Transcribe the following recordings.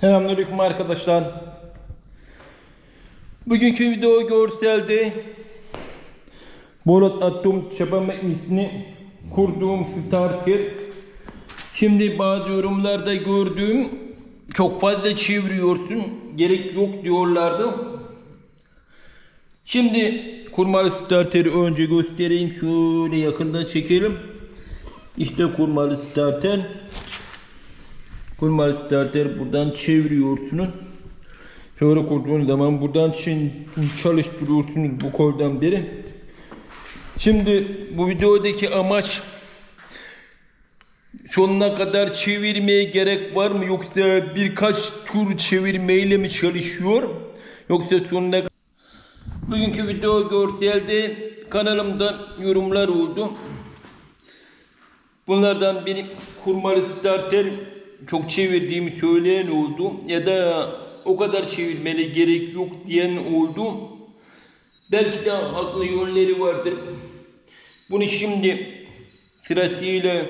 Selamünaleyküm arkadaşlar. Bugünkü video görselde Bolat Atom çapa makinesini kurduğum starter. Şimdi bazı yorumlarda gördüğüm çok fazla çeviriyorsun gerek yok diyorlardı. Şimdi kurmalı starteri önce göstereyim şöyle yakında çekelim. İşte kurmalı starter. Kurmalı starter buradan çeviriyorsunuz. Şöyle kurduğunuz zaman buradan çin- çalıştırıyorsunuz bu koldan beri. Şimdi bu videodaki amaç sonuna kadar çevirmeye gerek var mı yoksa birkaç tur çevirmeyle mi çalışıyor yoksa sonuna Bugünkü video görselde kanalımda yorumlar oldu. Bunlardan biri kurmalı starter çok çevirdiğimi söyleyen oldu ya da o kadar çevirmene gerek yok diyen oldu. Belki de haklı yönleri vardır. Bunu şimdi sırasıyla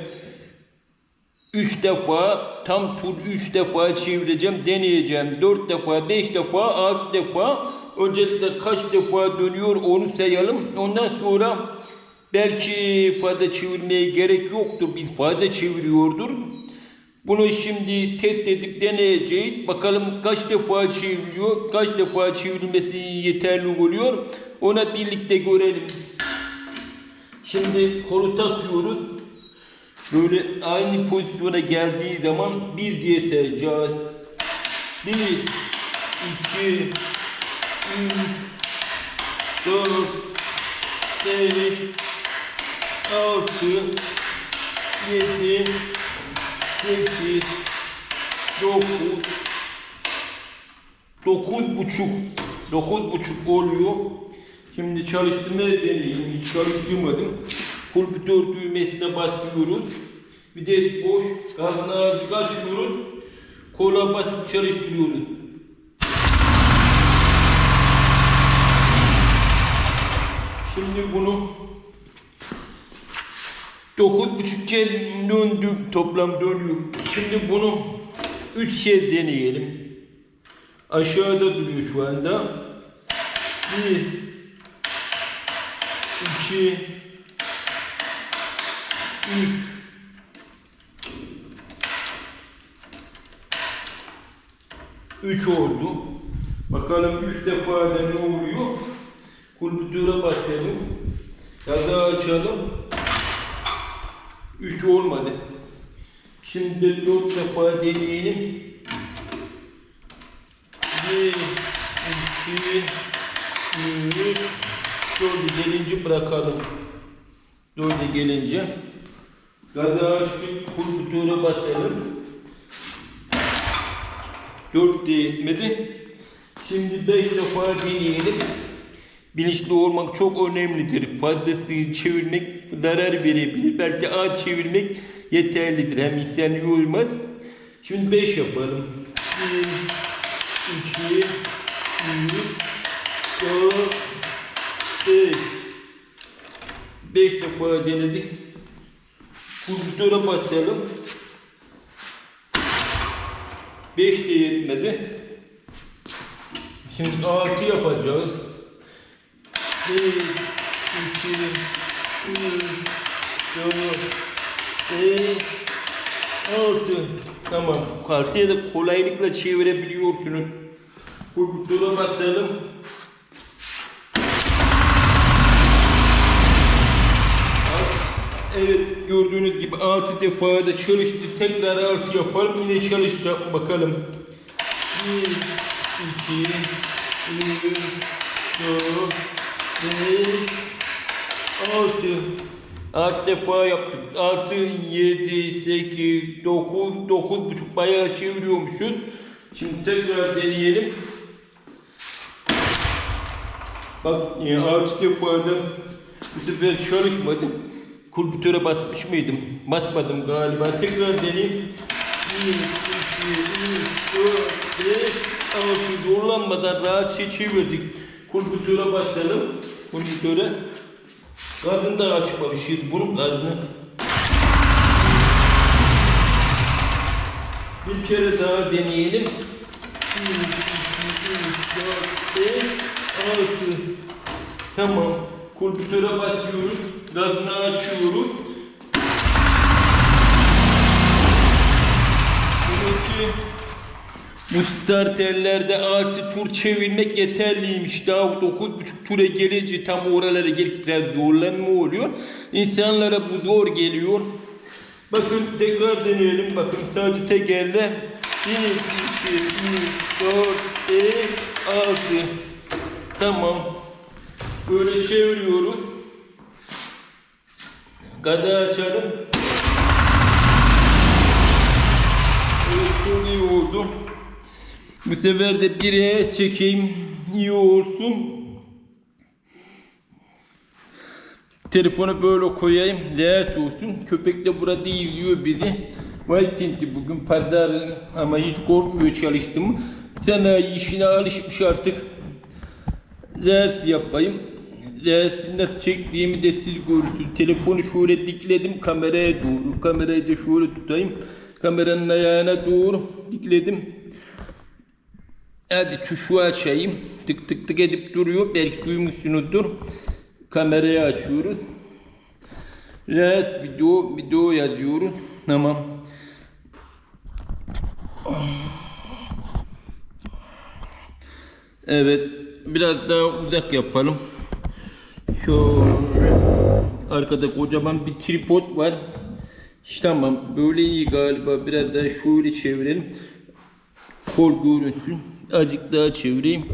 3 defa tam tur 3 defa çevireceğim, deneyeceğim. 4 defa, 5 defa, 6 defa. Öncelikle kaç defa dönüyor onu sayalım. Ondan sonra belki fazla çevirmeye gerek yoktur. Biz fazla çeviriyordur. Bunu şimdi test edip deneyeceğiz. Bakalım kaç defa çevriliyor, kaç defa çevrilmesi yeterli oluyor. Ona birlikte görelim. Şimdi kolu takıyoruz. Böyle aynı pozisyona geldiği zaman bir diye sayacağız. Bir, iki, üç, dört, beş, altı, yedi, sekiz, dokuz, dokuz buçuk, dokuz buçuk oluyor. Şimdi çalıştırmaya deneyeyim. Hiç çalıştırmadım. Pulpitör düğmesine basıyoruz. Vites boş. Gazını azıcık açıyoruz. Kola basıp çalıştırıyoruz. Şimdi bunu dokuz buçuk kez döndüm. Toplam dönüyor. Şimdi bunu üç kez deneyelim. Aşağıda duruyor şu anda. Bir, iki, üç, üç oldu. Bakalım üç defa da ne oluyor? Kulpütöre başlayalım. Ya da açalım. Üç olmadı. Şimdi dört defa deneyelim. Bir, iki, üç, dördü gelince bırakalım. Dörde gelince gazı açtık, kulpütöre basalım. Dört değmedi. Şimdi beş defa deneyelim. Bilinçli olmak çok önemlidir. Fazlasını çevirmek zarar verebilir. Belki az çevirmek yeterlidir. Hem isyan olmaz. Şimdi beş yapalım. Bir, iki, üç, dört, beş. Beş defa denedik. Kurbutöre başlayalım. Beş de yetmedi. Şimdi altı yapacağız. Bir, iki, üç, dört, beş, altı. Tamam. Altıya da kolaylıkla çevirebiliyorsunuz. Kurbutöre başlayalım. Evet gördüğünüz gibi 6 defa da çalıştı. Tekrar 6 yapalım. Yine çalışacak bakalım. 1, 2, 3, 4, 5, 6. 6 defa yaptık. 6, 7, 8, 9, 9 buçuk bayağı çeviriyormuşuz. Şimdi tekrar deneyelim. Bak e, 6 defa da bu sefer çalışmadı. Kulpütöre basmış mıydım? Basmadım galiba. Tekrar deneyeyim. 1, 2, 3, 4, 5, 6. Zorlanmadan rahatça çevirdik. Kulpütöre başlayalım. Kulpütöre. Gazını da açmamışız. Bunun gazını. Bir kere daha deneyelim. 1, 2, 3, 4, 5, 6. Tamam. Kompütöre basıyoruz. Gazını açıyoruz. Bu starterlerde artı tur çevirmek yeterliymiş. Daha 9.5 tura gelince tam oralara gelip biraz zorlanma oluyor. İnsanlara bu zor geliyor. Bakın tekrar deneyelim. Bakın sadece tek elde. 1, 2, 3, 4, 5, 6. Tamam. Böyle çeviriyoruz. Gada açalım. Evet çok iyi oldu. Bu sefer de bire çekeyim. iyi olsun. Telefonu böyle koyayım. Leğet olsun. Köpek de burada izliyor bizi. Vay tinti bugün pazar ama hiç korkmuyor çalıştım. Sana işine alışmış artık. Leğet yapayım. Leğeti nasıl çektiğimi de siz görürsünüz. Telefonu şöyle dikledim kameraya doğru. Kamerayı da şöyle tutayım. Kameranın ayağına doğru dikledim. Hadi tuşu açayım. Tık tık tık edip duruyor. Belki duymuşsunuzdur. Kamerayı açıyoruz. Res video video yazıyoruz. Tamam. Evet. Biraz daha uzak yapalım. Şöyle. Arkada kocaman bir tripod var. İşte tamam. Böyle iyi galiba. Biraz daha şöyle çevirelim. Kol görünsün. Azıcık daha çevireyim.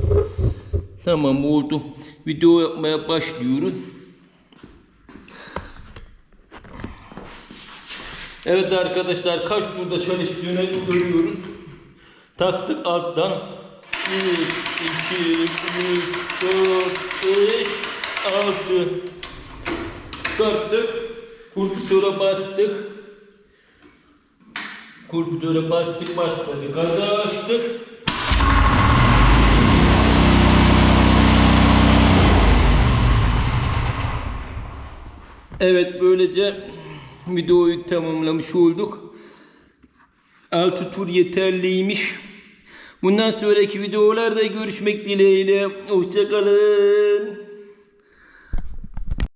Tamam oldu. Video yapmaya başlıyoruz. Evet arkadaşlar kaç turda çalıştığını görüyoruz. Taktık alttan. 1, 2, 3, 4, 5, 6. Çıkarttık. Kurputöre bastık. Kurputöre bastık basmadık. Gazı açtık. Evet böylece videoyu tamamlamış olduk. 6 tur yeterliymiş. Bundan sonraki videolarda görüşmek dileğiyle. Hoşçakalın.